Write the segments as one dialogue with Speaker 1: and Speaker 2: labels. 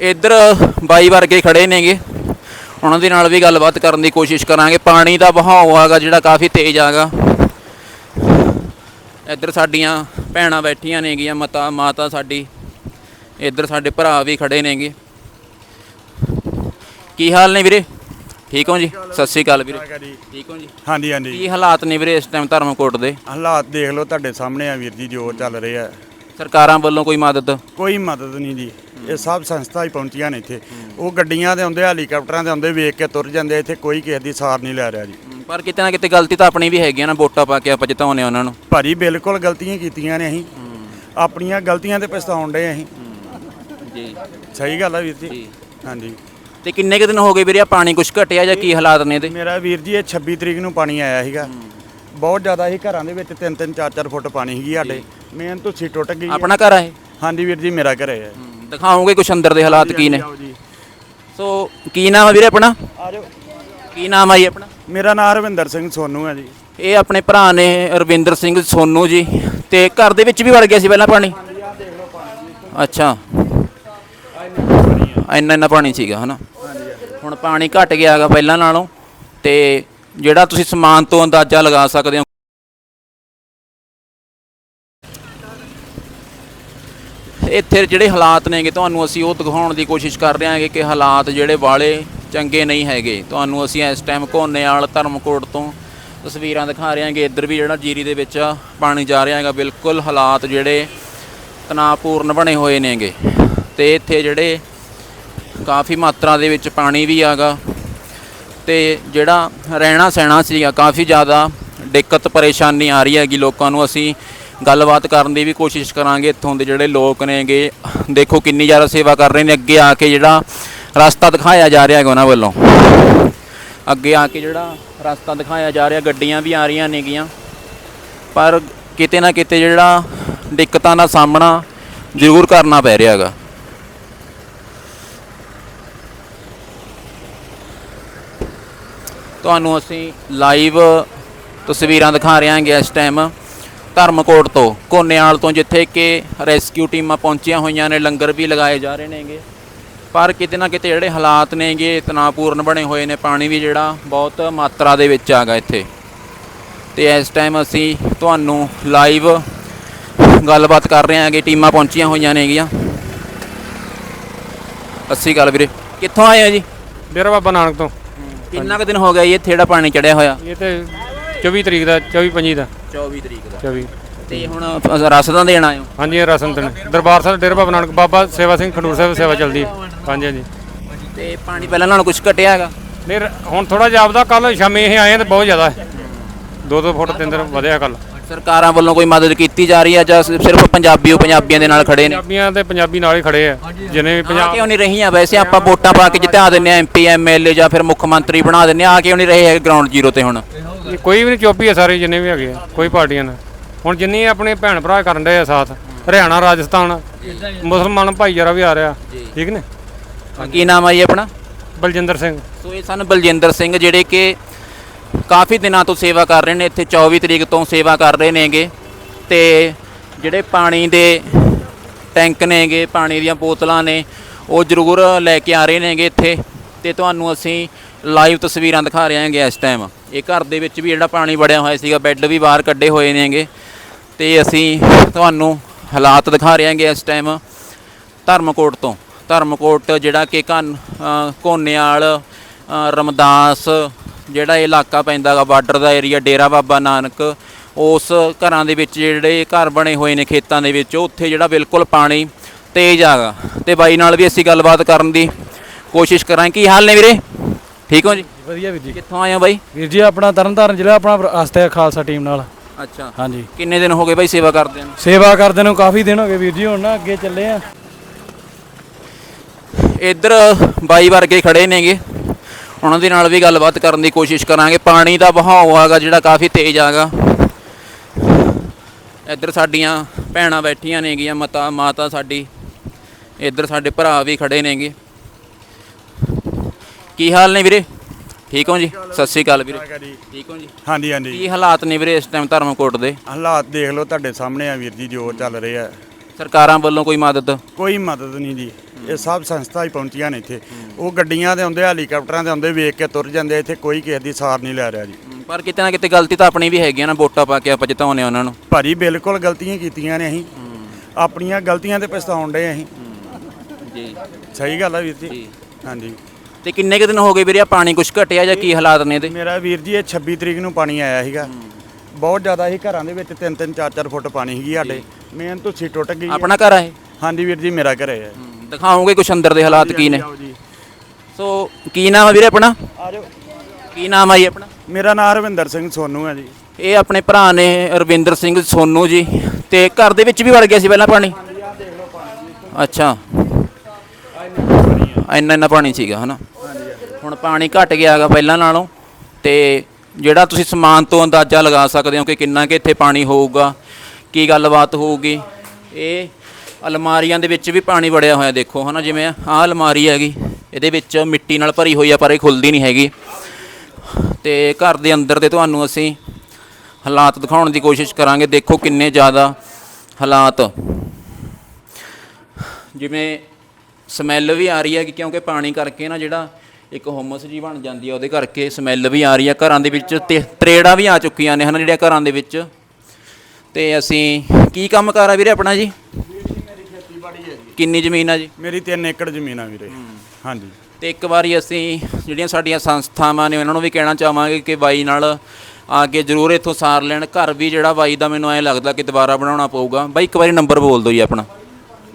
Speaker 1: ਇੱਧਰ ਬਾਈ ਵਰਗੇ ਖੜੇ ਨੇਗੇ। ਉਹਨਾਂ ਦੇ ਨਾਲ ਵੀ ਗੱਲਬਾਤ ਕਰਨ ਦੀ ਕੋਸ਼ਿਸ਼ ਕਰਾਂਗੇ। ਪਾਣੀ ਦਾ ਵਹਾਅ ਹੈਗਾ ਜਿਹੜਾ ਕਾਫੀ ਤੇਜ਼ ਹੈਗਾ। ਇੱਧਰ ਸਾਡੀਆਂ ਭੈਣਾਂ ਬੈਠੀਆਂ ਨੇਗੀਆਂ ਮਾਤਾ ਮਾਤਾ ਸਾਡੀ। ਇੱਧਰ ਸਾਡੇ ਭਰਾ ਵੀ ਖੜੇ ਨੇਗੇ। ਕੀ ਹਾਲ ਨੇ ਵੀਰੇ? ਠੀਕ ਹੋ ਜੀ? ਸਤਿ ਸ਼੍ਰੀ ਅਕਾਲ ਵੀਰੇ। ਠੀਕ ਹੋ ਜੀ?
Speaker 2: ਹਾਂਜੀ ਹਾਂਜੀ।
Speaker 1: ਕੀ ਹਾਲਾਤ ਨੇ ਵੀਰੇ ਇਸ ਟਾਈਮ ਧਰਮਕੋਟ ਦੇ?
Speaker 2: ਹਾਲਾਤ ਦੇਖ ਲਓ ਤੁਹਾਡੇ ਸਾਹਮਣੇ ਆ ਵੀਰ ਜੀ ਜੋ ਚੱਲ ਰਿਹਾ।
Speaker 1: ਸਰਕਾਰਾਂ ਵੱਲੋਂ ਕੋਈ ਮਦਦ?
Speaker 2: ਕੋਈ ਮਦਦ ਨਹੀਂ ਜੀ। ਇਹ ਸਭ ਸੰਸਥਾ ਹੀ ਪਹੁੰਚੀਆਂ ਨੇ ਇੱਥੇ। ਉਹ ਗੱਡੀਆਂ ਦੇ ਆਉਂਦੇ ਹੈਲੀਕਾਪਟਰਾਂ ਦੇ ਆਉਂਦੇ ਵੇਖ ਕੇ ਤੁਰ ਜਾਂਦੇ ਇੱਥੇ ਕੋਈ ਕਿਸੇ ਦੀ ਸਾਰ ਨਹੀਂ ਲੈ ਰਿਹਾ ਜੀ।
Speaker 1: ਪਰ ਕਿਤੇ ਨਾ ਕਿਤੇ ਗਲਤੀ ਤਾਂ ਆਪਣੀ ਵੀ ਹੈਗੀ ਨਾ ਵੋਟਾਂ ਪਾ ਕੇ ਆਪਾਂ ਜਿਤਾਉਨੇ ਉਹਨਾਂ ਨੂੰ।
Speaker 2: ਭਾਰੀ ਬਿਲਕੁਲ ਗਲਤੀਆਂ ਕੀਤੀਆਂ ਨੇ ਅਸੀਂ। ਆਪਣੀਆਂ ਗਲਤੀਆਂ ਤੇ ਪਛਤਾਉਣ ਡਏ ਅਸੀਂ।
Speaker 1: ਜੀ।
Speaker 2: ਸਹੀ ਗੱਲ ਆ ਵੀਰ ਜੀ।
Speaker 1: ਜੀ।
Speaker 2: ਹਾਂਜੀ।
Speaker 1: ਤੇ ਕਿੰਨੇ ਕੁ ਦਿਨ ਹੋ ਗਏ ਵੀਰੇ ਆ ਪਾਣੀ ਕੁਛ ਘਟਿਆ ਜਾਂ ਕੀ ਹਾਲਾਤ ਨੇ ਇਹਦੇ?
Speaker 2: ਮੇਰਾ ਵੀਰ ਜੀ ਇਹ 26 ਤਰੀਕ ਨੂੰ ਪਾਣੀ ਆਇਆ ਸੀਗਾ। ਬਹੁਤ ਜ਼ਿਆਦਾ ਸੀ। ਘਰਾਂ ਦੇ ਵਿੱਚ 3-3 4-4 ਫੁੱਟ ਪਾਣੀ ਸੀਗੀ ਸਾਡੇ। ਮੇਨ ਤੁਸੀਂ ਟੁੱਟ ਗਈ ਹੈ।
Speaker 1: ਆਪਣਾ ਘਰ ਆ ਇਹ?
Speaker 2: ਹਾਂਜੀ ਵੀਰ ਜੀ ਮੇਰਾ ਘਰ ਹੈ।
Speaker 1: ਦਿਖਾਓਗੇ ਕੁਛ ਅੰਦਰ ਦੇ ਹਾਲਾਤ ਕੀ ਨੇ?
Speaker 2: ਆਓ ਜੀ।
Speaker 1: ਸੋ ਕੀ ਨਾਮ ਹੈ ਵੀਰੇ ਆਪਣਾ?
Speaker 2: ਆ ਜਾਓ।
Speaker 1: ਕੀ ਨਾਮ ਹੈ ਜੀ ਆਪਣਾ?
Speaker 2: ਮੇਰਾ ਨਾਮ ਹਰਵਿੰਦਰ ਸਿੰਘ ਸੋਨੂ ਹੈ ਜੀ।
Speaker 1: ਇਹ ਆਪਣੇ ਭਰਾ ਨੇ ਰਵਿੰਦਰ ਸਿੰਘ ਸੋਨੂ ਜੀ। ਤੇ ਘਰ ਦੇ ਵਿੱਚ ਵੀ ਵੜ ਗਿਆ ਸੀ ਪਹਿਲਾਂ ਪਾਣੀ? ਅੱਛਾ। ਇੰਨਾ ਇੰਨਾ ਪਾਣੀ ਸੀਗਾ ਹਨਾ? ਹੁਣ ਪਾਣੀ ਘਟ ਗਿਆ ਹੈਗਾ ਪਹਿਲਾਂ ਨਾਲੋਂ। ਤੇ ਜਿਹੜਾ ਤੁਸੀਂ ਸਮਾਨ ਤੋਂ ਅੰਦਾਜ਼ਾ ਲਗਾ ਸਕਦੇ ਹੋ ਇੱਥੇ ਜਿਹੜੇ ਹਾਲਾਤ ਨੇਗੇ, ਤੁਹਾਨੂੰ ਅਸੀਂ ਉਹ ਦਿਖਾਉਣ ਦੀ ਕੋਸ਼ਿਸ਼ ਕਰ ਰਹੇ ਹਾਂਗੇ ਕਿ ਹਾਲਾਤ ਜਿਹੜੇ ਵਾਲੇ ਚੰਗੇ ਨਹੀਂ ਹੈਗੇ। ਤੁਹਾਨੂੰ ਅਸੀਂ ਇਸ ਟਾਈਮ ਘੋਨੇ ਵਾਲ ਧਰਮਕੋਟ ਤੋਂ ਤਸਵੀਰਾਂ ਦਿਖਾ ਰਹੇ ਹਾਂਗੇ। ਇੱਧਰ ਵੀ ਜਿਹੜਾ ਜੀਰੀ ਦੇ ਵਿੱਚ ਪਾਣੀ ਜਾ ਰਿਹਾ ਹੈਗਾ, ਬਿਲਕੁਲ ਹਾਲਾਤ ਜਿਹੜੇ ਤਣਾਅਪੂਰਨ ਬਣੇ ਹੋਏ ਨੇਗੇ। ਤੇ ਇੱਥੇ ਜਿਹੜੇ ਕਾਫੀ ਮਾਤਰਾ ਦੇ ਵਿੱਚ ਪਾਣੀ ਵੀ ਆਗਾ ਤੇ ਜਿਹੜਾ ਰਹਿਣਾ ਸਹਿਣਾ ਸੀਗਾ, ਕਾਫੀ ਜ਼ਿਆਦਾ ਦਿੱਕਤ, ਪਰੇਸ਼ਾਨੀ ਆ ਰਹੀ ਹੈਗੀ। ਲੋਕਾਂ ਨੂੰ ਅਸੀਂ ਗੱਲਬਾਤ ਕਰਨ ਦੀ ਵੀ ਕੋਸ਼ਿਸ਼ ਕਰਾਂਗੇ ਇੱਥੋਂ ਦੇ ਜਿਹੜੇ ਲੋਕ ਨੇਗੇ। ਦੇਖੋ ਕਿੰਨੀ ਜ਼ਿਆਦਾ ਸੇਵਾ ਕਰ ਰਹੇ ਨੇ। ਅੱਗੇ ਆ ਕੇ ਜਿਹੜਾ ਰਸਤਾ ਦਿਖਾਇਆ ਜਾ ਰਿਹਾ ਹੈਗਾ ਉਹਨਾਂ ਵੱਲੋਂ। ਅੱਗੇ ਆ ਕੇ ਜਿਹੜਾ ਰਸਤਾ ਦਿਖਾਇਆ ਜਾ ਰਿਹਾ, ਗੱਡੀਆਂ ਵੀ ਆ ਰਹੀਆਂ ਨੇਗੀਆਂ। ਪਰ ਕਿਤੇ ਨਾ ਕਿਤੇ ਜਿਹੜਾ ਦਿੱਕਤਾਂ ਦਾ ਸਾਹਮਣਾ ਜ਼ਰੂਰ ਕਰਨਾ ਪੈ ਰਿਹਾ ਹੈਗਾ। ਤੁਹਾਨੂੰ ਅਸੀਂ ਲਾਈਵ ਤਸਵੀਰਾਂ ਦਿਖਾ ਰਹੇ ਹਾਂਗੇ ਇਸ ਟਾਈਮ ਧਰਮਕੋਟ ਤੋਂ ਕੋਨੇਵਾਲ ਤੋਂ ਜਿੱਥੇ ਕਿ ਰੈਸਕਿਊ ਟੀਮਾਂ ਪਹੁੰਚੀਆਂ ਹੋਈਆਂ ਨੇ ਲੰਗਰ ਵੀ ਲਗਾਏ ਜਾ ਰਹੇ ਨੇਗੇ। ਪਰ ਕਿਤੇ ਨਾ ਕਿਤੇ ਜਿਹੜੇ ਹਾਲਾਤ ਨੇਗੇ ਤਣਾਅਪੂਰਨ ਬਣੇ ਹੋਏ ਨੇ ਪਾਣੀ ਵੀ ਜਿਹੜਾ ਬਹੁਤ ਮਾਤਰਾ ਦੇ ਵਿੱਚ ਆਗਾ ਇੱਥੇ। ਤੇ ਇਸ ਟਾਈਮ ਅਸੀਂ ਤੁਹਾਨੂੰ ਲਾਈਵ ਗੱਲਬਾਤ ਕਰ ਰਹੇ ਹਾਂਗੇ ਟੀਮਾਂ ਪਹੁੰਚੀਆਂ ਹੋਈਆਂ ਨੇਗੀਆਂ। ਅੱਸੀ ਗੱਲ ਵੀਰੇ ਕਿੱਥੋਂ ਆਏ ਹੋ ਜੀ?
Speaker 3: ਡੇਰਾ ਬਾਬਾ ਨਾਨਕ ਤੋਂ।
Speaker 1: ਕਿੰਨਾ ਕੁ ਦਿਨ ਹੋ ਗਿਆ ਜੀ ਇੱਥੇ ਜਿਹੜਾ ਪਾਣੀ ਚੜਿਆ ਹੋਇਆ?
Speaker 3: ਇਹ ਤੇ 24 ਤਰੀਕ ਦਾ 24 25 ਦਾ।
Speaker 1: 24 ਤਰੀਕ ਦਾ।
Speaker 3: 24
Speaker 1: ਤੇ ਹੁਣ ਰਸਦਾਂ ਦੇਣ ਆਇਓ
Speaker 3: ਹਾਂਜੀ ਇਹ ਰਸਮ ਦਿਨ ਦਰਬਾਰ ਸਾਹਿਬ ਡੇਰਾ ਬਾਬਾ ਨਾਨਕ ਬਾਬਾ ਸੇਵਾ ਸਿੰਘ ਖਡੂਰ ਸਾਹਿਬ ਸੇਵਾ ਚੱਲਦੀ ਹੈ। ਹਾਂਜੀ ਹਾਂਜੀ।
Speaker 1: ਤੇ ਪਾਣੀ ਪਹਿਲਾਂ ਨਾਲੋਂ ਕੁਝ ਘਟਿਆ ਹੈਗਾ?
Speaker 3: ਨਹੀਂ ਰ- ਹੁਣ ਥੋੜਾ ਜਿਹਾ ਆਪਦਾ ਕੱਲ ਸ਼ਾਮੀ ਇਹ ਆਏ ਤੇ ਬਹੁਤ ਜ਼ਿਆਦਾ ਹੈ। 2-2 ਫੁੱਟ ਤਿੰਨ ਦਿਨ ਵਧਿਆ ਕੱਲ
Speaker 1: ਸਰਕਾਰਾਂ ਵੱਲੋਂ ਕੋਈ ਮਦਦ ਕੀਤੀ ਜਾ ਰਹੀ ਹੈ ਜਾਂ ਸਿ- ਸਿਰਫ ਪੰਜਾਬੀ ਉਹ ਪੰਜਾਬੀਆਂ ਦੇ ਨਾਲ ਖੜੇ ਨੇ?
Speaker 3: ਪੰਜਾਬੀਆਂ ਤੇ ਪੰਜਾਬੀ ਨਾਲ ਹੀ ਖੜੇ ਆ। ਜਿਨੇ ਵੀ
Speaker 1: ਆ
Speaker 3: ਪੰਜਾਬ
Speaker 1: ਕਿਉਂ ਨਹੀਂ ਰਹੀਆਂ? ਵੈਸੇ ਆਪਾਂ ਵੋਟਾਂ ਪਾ ਕੇ ਜਿਤਾ ਦਿੰਨੇ ਆ ਐਮਪੀ ਐਮਐਲਏ ਜਾਂ ਫਿਰ ਮੁੱਖ ਮੰਤਰੀ ਬਣਾ ਦਿੰਨੇ ਆ। ਆ ਕਿਉਂ ਨਹੀਂ ਰਹੇ ਹੈਗੇ ਗਰਾਊਂਡ ਜ਼ੀਰੋ ਤੇ ਹੁਣ?
Speaker 3: ਕੋਈ ਵੀ ਨਹੀਂ ਚੁੱਪੀ ਹੈ ਸਾਰੇ ਜਿੰਨੇ ਵੀ ਹੈਗੇ ਆ ਕੋਈ ਪਾਰਟੀਆਂ ਨਾਲ ਹੁਣ ਜਿੰਨੀ ਆਪਣੇ ਭੈਣ ਭਰਾ ਕਰਨ ਦੇ ਆ ਸਾਥ ਹਰਿਆਣਾ ਰਾਜਸਥਾਨ ਮੁਸਲਮਾਨ ਭਾਈਚਾਰਾ ਵੀ ਆ ਰਿਹਾ ਠੀਕ ਨੇ
Speaker 1: ਕੀ ਨਾਮ ਆ ਜੀ ਆਪਣਾ?
Speaker 3: ਬਲਜਿੰਦਰ ਸਿੰਘ।
Speaker 1: ਸੋ ਇਹ ਸਨ ਬਲਜਿੰਦਰ ਸਿੰਘ ਜਿਹੜੇ ਕਿ ਕਾਫੀ ਦਿਨਾਂ ਤੋਂ ਸੇਵਾ ਕਰ ਰਹੇ ਨੇ ਇੱਥੇ 24 ਤਰੀਕ ਤੋਂ ਸੇਵਾ ਕਰ ਰਹੇ ਨੇਗੇ। ਤੇ ਜਿਹੜੇ ਪਾਣੀ ਦੇ ਟੈਂਕ ਨੇਗੇ ਪਾਣੀ ਦੀਆਂ ਬੋਤਲਾਂ ਨੇ ਉਹ ਜ਼ਰੂਰ ਲੈ ਕੇ ਆ ਰਹੇ ਨੇਗੇ ਇੱਥੇ। ਤੇ ਤੁਹਾਨੂੰ ਅਸੀਂ ਲਾਈਵ ਤਸਵੀਰਾਂ ਦਿਖਾ ਰਹੇ ਹਾਂਗੇ ਇਸ ਟਾਈਮ ਇਹ ਘਰ ਦੇ ਵਿੱਚ ਵੀ ਜਿਹੜਾ ਪਾਣੀ ਵੜਿਆ ਹੋਇਆ ਸੀਗਾ ਬੈੱਡ ਵੀ ਬਾਹਰ ਕੱਢੇ ਹੋਏ ਨੇਗੇ ਤੇ ਅਸੀਂ ਤੁਹਾਨੂੰ ਹਾਲਾਤ ਦਿਖਾ ਰਹੇ ਹਾਂਗੇ ਇਸ ਟਾਈਮ ਧਰਮਕੋਟ ਤੋਂ। ਧਰਮਕੋਟ ਜਿਹੜਾ ਕਿ ਕਨ ਅ, ਰਮਦਾਸ ਜਿਹੜਾ ਇਹ ਇਲਾਕਾ ਪੈਂਦਾ ਗਾ ਬਾਰਡਰ ਦਾ ਏਰੀਆ ਡੇਰਾ ਬਾਬਾ ਨਾਨਕ ਉਸ ਘਰਾਂ ਦੇ ਵਿੱਚ ਜਿਹੜੇ ਘਰ ਬਣੇ ਹੋਏ ਨੇ ਖੇਤਾਂ ਦੇ ਵਿੱਚ ਉੱਥੇ ਜਿਹੜਾ ਬਿਲਕੁਲ ਪਾਣੀ ਤੇਜ਼ ਆਗਾ ਤੇ ਬਾਈ ਨਾਲ ਵੀ ਅਸੀਂ ਗੱਲਬਾਤ ਕਰਨ ਦੀ ਕੋਸ਼ਿਸ਼ ਕਰਾਂਗੇ ਕੀ ਹਾਲ ਨੇ ਵੀਰੇ? ਠੀਕ ਹੋ ਜੀ?
Speaker 4: ਵਧੀਆ ਵੀਰ ਜੀ।
Speaker 1: ਕਿੱਥੋਂ ਆਏ ਹੋ ਬਾਈ?
Speaker 4: ਵੀਰ ਜੀ ਆਪਣਾ ਤਰਨਤਾਰਨ ਜ਼ਿਲ੍ਹਾ ਆਪਣਾ ਆਸਤੇ ਖਾਲਸਾ ਟੀਮ ਨਾਲ।
Speaker 1: ਅੱਛਾ।
Speaker 4: ਹਾਂਜੀ।
Speaker 1: ਕਿੰਨੇ ਦਿਨ ਹੋ ਗਏ ਬਾਈ ਸੇਵਾ ਕਰਦੇ ਨੂੰ?
Speaker 4: ਸੇਵਾ ਕਰਦੇ ਨੂੰ ਕਾਫੀ ਦਿਨ ਹੋ ਗਏ ਵੀਰ ਜੀ ਹੁਣ ਨਾ ਅੱਗੇ ਚੱਲੇ ਆ।
Speaker 1: ਇੱਧਰ ਬਾਈ ਵਰਗੇ ਖੜੇ ਨੇਗੇ। ਉਹਨਾਂ ਦੇ ਨਾਲ ਵੀ ਗੱਲਬਾਤ ਕਰਨ ਦੀ ਕੋਸ਼ਿਸ਼ ਕਰਾਂਗੇ। ਪਾਣੀ ਦਾ ਵਹਾਅ ਹੈਗਾ ਜਿਹੜਾ ਕਾਫੀ ਤੇਜ਼ ਆਗਾ ਇੱਧਰ ਸਾਡੀਆਂ ਭੈਣਾਂ ਬੈਠੀਆਂ ਨੇਗੀਆਂ ਮਾਤਾ ਮਾਤਾ ਸਾਡੀ। ਇੱਧਰ ਸਾਡੇ ਭਰਾ ਵੀ ਖੜੇ ਨੇਗੇ। ਕੀ ਹਾਲ ਨੇ ਵੀਰੇ? ਠੀਕ ਹੋ ਜੀ? ਸਤਿ ਸ਼੍ਰੀ ਅਕਾਲ ਵੀਰੇ। ਠੀਕ ਹੋ ਜੀ?
Speaker 2: ਹਾਂਜੀ ਹਾਂਜੀ।
Speaker 1: ਕੀ ਹਾਲਾਤ ਨੇ ਵੀਰੇ ਇਸ ਟਾਈਮ ਧਰਮਕੋਟ ਦੇ?
Speaker 2: ਹਾਲਾਤ ਦੇਖ ਲਓ ਤੁਹਾਡੇ ਸਾਹਮਣੇ ਆ ਵੀਰ ਜੀ ਜੋ ਚੱਲ ਰਿਹਾ
Speaker 1: ਸਰਕਾਰਾਂ ਵੱਲੋਂ ਕੋਈ ਮਦਦ?
Speaker 2: ਕੋਈ ਮਦਦ ਨਹੀਂ ਜੀ। ਇਹ ਸਭ ਸੰਸਥਾ ਹੀ ਪਹੁੰਚੀਆਂ ਨੇ ਇੱਥੇ। ਉਹ ਗੱਡੀਆਂ ਦੇ ਆਉਂਦੇ ਹੈਲੀਕਾਪਟਰਾਂ ਦੇ ਆਉਂਦੇ ਵੇਖ ਕੇ ਤੁਰ ਜਾਂਦੇ ਇੱਥੇ ਕੋਈ ਕਿਸੇ ਦੀ ਸਾਰ ਨਹੀਂ ਲੈ ਰਿਹਾ ਜੀ।
Speaker 1: ਪਰ ਕਿਤੇ ਨਾ ਕਿਤੇ ਗਲਤੀ ਤਾਂ ਆਪਣੀ ਵੀ ਹੈਗੀ ਆ ਨਾ ਵੋਟਾਂ ਪਾ ਕੇ ਆਪਾਂ ਜਿਤਾਉਂਦੇ ਆ ਉਹਨਾਂ ਨੂੰ।
Speaker 2: ਭਾਜੀ ਬਿਲਕੁਲ ਗਲਤੀਆਂ ਕੀਤੀਆਂ ਨੇ ਅਸੀਂ। ਆਪਣੀਆਂ ਗਲਤੀਆਂ ਤੇ ਪਛਤਾਉਣ ਡੇ ਅਸੀਂ।
Speaker 1: ਜੀ।
Speaker 2: ਸਹੀ ਗੱਲ ਆ ਵੀਰ।
Speaker 1: ਜੀ।
Speaker 2: ਹਾਂਜੀ।
Speaker 1: ਤੇ ਕਿੰਨੇ ਕੁ ਦਿਨ ਹੋ ਗਏ ਵੀਰੇ ਆ ਪਾਣੀ ਕੁਛ ਘਟਿਆ ਜਾਂ ਕੀ ਹਾਲਾਤ ਨੇ ਇਹਦੇ?
Speaker 2: ਮੇਰਾ ਵੀਰ ਜੀ ਇਹ 26 ਤਰੀਕ ਨੂੰ ਪਾਣੀ ਆਇਆ ਸੀਗਾ। ਬਹੁਤ ਜ਼ਿਆਦਾ ਸੀ ਘਰਾਂ ਦੇ ਵਿੱਚ 3-3 4-4 ਫੁੱਟ ਪਾਣੀ ਸੀਗੀ ਸਾਡੇ। ਮੇਨ ਤੁਸੀਂ ਟੁੱਟ ਗਈ ਹੈ।
Speaker 1: ਆਪਣਾ ਘਰ ਆ ਇਹ?
Speaker 2: ਹਾਂਜੀ ਵੀਰ ਜੀ ਮੇਰਾ ਘਰ ਹੈ।
Speaker 1: ਦਿਖਾਓਗੇ ਕੁਛ ਅੰਦਰ ਦੇ ਹਾਲਾਤ ਕੀ ਨੇ? ਸੋ ਕੀ ਨਾਮ ਹੈ ਵੀਰੇ ਆਪਣਾ?
Speaker 2: ਆ ਜਾਓ।
Speaker 1: ਕੀ ਨਾਮ ਹੈ ਜੀ ਆਪਣਾ?
Speaker 2: ਮੇਰਾ ਨਾਮ ਹਰਵਿੰਦਰ ਸਿੰਘ ਸੋਨੂ ਹੈ ਜੀ।
Speaker 1: ਇਹ ਆਪਣੇ ਭਰਾ ਨੇ ਰਵਿੰਦਰ ਸਿੰਘ ਸੋਨੂ ਜੀ। ਤੇ ਘਰ ਦੇ ਵਿੱਚ ਵੀ ਵੜ ਗਿਆ ਸੀ ਪਹਿਲਾਂ ਪਾਣੀ? ਅੱਛਾ। ਇੰਨਾ ਇੰਨਾ ਪਾਣੀ ਸੀਗਾ ਹਨਾ? ਪਾਣੀ ਘਟ ਗਿਆ ਹੈਗਾ ਪਹਿਲਾਂ ਨਾਲੋਂ, ਤੇ ਜਿਹੜਾ ਤੁਸੀਂ ਸਮਾਨ ਤੋਂ ਅੰਦਾਜ਼ਾ ਲਗਾ ਸਕਦੇ ਹੋ ਕਿ ਕਿੰਨਾ ਕਿ ਇੱਥੇ ਪਾਣੀ ਹੋਊਗਾ, ਕੀ ਗੱਲਬਾਤ ਹੋਊਗੀ, ਇਹ ਅਲਮਾਰੀਆਂ ਦੇ ਵਿੱਚ ਵੀ ਪਾਣੀ ਵੜਿਆ ਹੋਇਆ ਦੇਖੋ, ਹਨਾ, ਜਿਵੇਂ ਆਹ ਅਲਮਾਰੀ ਹੈਗੀ, ਇਹਦੇ ਵਿੱਚ ਮਿੱਟੀ ਨਾਲ ਭਰੀ ਹੋਈ ਆ, ਪਰ ਇਹ ਖੁੱਲਦੀ ਨਹੀਂ ਹੈਗੀ। ਤੇ ਘਰ ਦੇ ਅੰਦਰ ਦੇ ਤੁਹਾਨੂੰ ਅਸੀਂ ਹਾਲਾਤ ਦਿਖਾਉਣ ਦੀ ਕੋਸ਼ਿਸ਼ ਕਰਾਂਗੇ, ਦੇਖੋ ਕਿੰਨੇ ਜ਼ਿਆਦਾ ਹਾਲਾਤ। ਜਿਵੇਂ ਸਮੈਲ ਵੀ ਆ ਰਹੀ ਹੈ ਕਿ ਕਿਉਂਕਿ ਪਾਣੀ ਕਰਕੇ ਨਾ ਜਿਹੜਾ ਇੱਕ ਹੁਮਸ ਜੀ ਬਣ ਜਾਂਦੀ ਹੈ ਉਹਦੇ ਕਰਕੇ ਸਮੈਲ ਵੀ ਆ ਰਹੀ ਹੈ ਘਰਾਂ ਦੇ ਵਿੱਚ ਤੇ ਤਰੇੜਾਂ ਵੀ ਆ ਚੁੱਕੀਆਂ ਨੇ ਹਨ ਜਿਹੜੀਆਂ ਘਰਾਂ ਦੇ ਵਿੱਚ। ਤੇ ਅਸੀਂ ਕੀ ਕੰਮ ਕਰ ਆ ਵੀਰੇ ਆਪਣਾ ਜੀ? ਕਿੰਨੀ ਜ਼ਮੀਨ ਆ ਜੀ?
Speaker 2: ਮੇਰੀ 3 ਏਕੜ ਜ਼ਮੀਨ ਆ ਵੀਰੇ। ਹਾਂਜੀ।
Speaker 1: ਤੇ ਇੱਕ ਵਾਰੀ ਅਸੀਂ ਜਿਹੜੀਆਂ ਸਾਡੀਆਂ ਸੰਸਥਾਵਾਂ ਨੇ ਉਹਨਾਂ ਨੂੰ ਵੀ ਕਹਿਣਾ ਚਾਹਾਂਗੇ ਕਿ ਬਾਈ ਨਾਲ ਆ ਕੇ ਜ਼ਰੂਰ ਇੱਥੋਂ ਸਾਰ ਲੈਣ। ਘਰ ਵੀ ਜਿਹੜਾ ਬਾਈ ਦਾ ਮੈਨੂੰ ਐ ਲੱਗਦਾ ਕਿ ਦੁਬਾਰਾ ਬਣਾਉਣਾ ਪਊਗਾ। ਬਾਈ ਇੱਕ ਵਾਰੀ ਨੰਬਰ ਬੋਲ ਦਿਓ ਜੀ ਆਪਣਾ।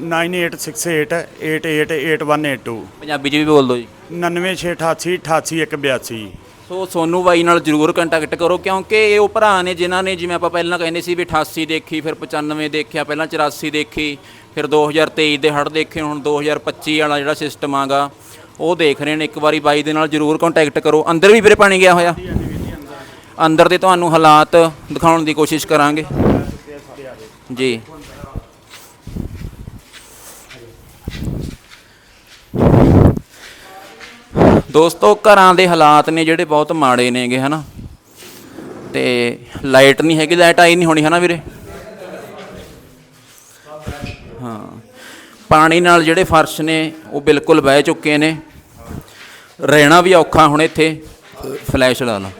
Speaker 2: 9868888182
Speaker 1: ਪੰਜਾਬੀ 'ਚ ਵੀ ਬੋਲ ਦਿਓ ਜੀ
Speaker 2: 9688888182
Speaker 1: ਸੋ ਸੋਨੂ ਬਾਈ ਨਾਲ ਜ਼ਰੂਰ ਕੰਟੈਕਟ ਕਰੋ ਕਿਉਂਕਿ ਇਹ ਉਹ ਭਰਾ ਨੇ ਜਿਨ੍ਹਾਂ ਨੇ ਜਿਵੇਂ ਆਪਾਂ ਪਹਿਲਾਂ ਕਹਿੰਦੇ ਸੀ ਵੀ 88 ਦੇਖੀ ਫਿਰ 95 ਦੇਖਿਆ ਪਹਿਲਾਂ 84 ਦੇਖੀ ਫਿਰ 2023 ਦੇ ਹੜ੍ਹ ਦੇਖੇ ਹੁਣ 2025 ਵਾਲਾ ਜਿਹੜਾ ਸਿਸਟਮ ਆਗਾ ਉਹ ਦੇਖ ਰਹੇ ਨੇ ਇੱਕ ਵਾਰੀ ਬਾਈ ਦੇ ਨਾਲ ਜ਼ਰੂਰ ਕੰਟੈਕਟ ਕਰੋ ਅੰਦਰ ਵੀ ਵੀਰੇ ਪਾਣੀ ਗਿਆ ਹੋਇਆ ਅੰਦਰ ਦੇ ਤੁਹਾਨੂੰ ਹਾਲਾਤ ਦਿਖਾਉਣ ਦੀ ਕੋਸ਼ਿਸ਼ ਕਰਾਂਗੇ ਜੀ ਦੋਸਤੋ, ਘਰਾਂ ਦੇ ਹਾਲਾਤ ਨੇ ਜਿਹੜੇ ਬਹੁਤ ਮਾੜੇ ਨੇਗੇ, ਹਨਾ? ਤੇ ਲਾਈਟ ਨਹੀਂ ਹੈਗੀ, ਲਾਈਟ ਆਈ ਨਹੀਂ ਹੋਣੀ, ਹਨਾ ਵੀਰੇ? ਹਾਂ। ਪਾਣੀ ਨਾਲ ਜਿਹੜੇ ਫਰਸ਼ ਨੇ, ਉਹ ਬਿਲਕੁਲ ਬਹਿ ਚੁੱਕੇ ਨੇ। ਰਹਿਣਾ ਵੀ ਔਖਾ ਹੁਣ ਇੱਥੇ, ਫਲੈਸ਼ ਲਾ ਲਾ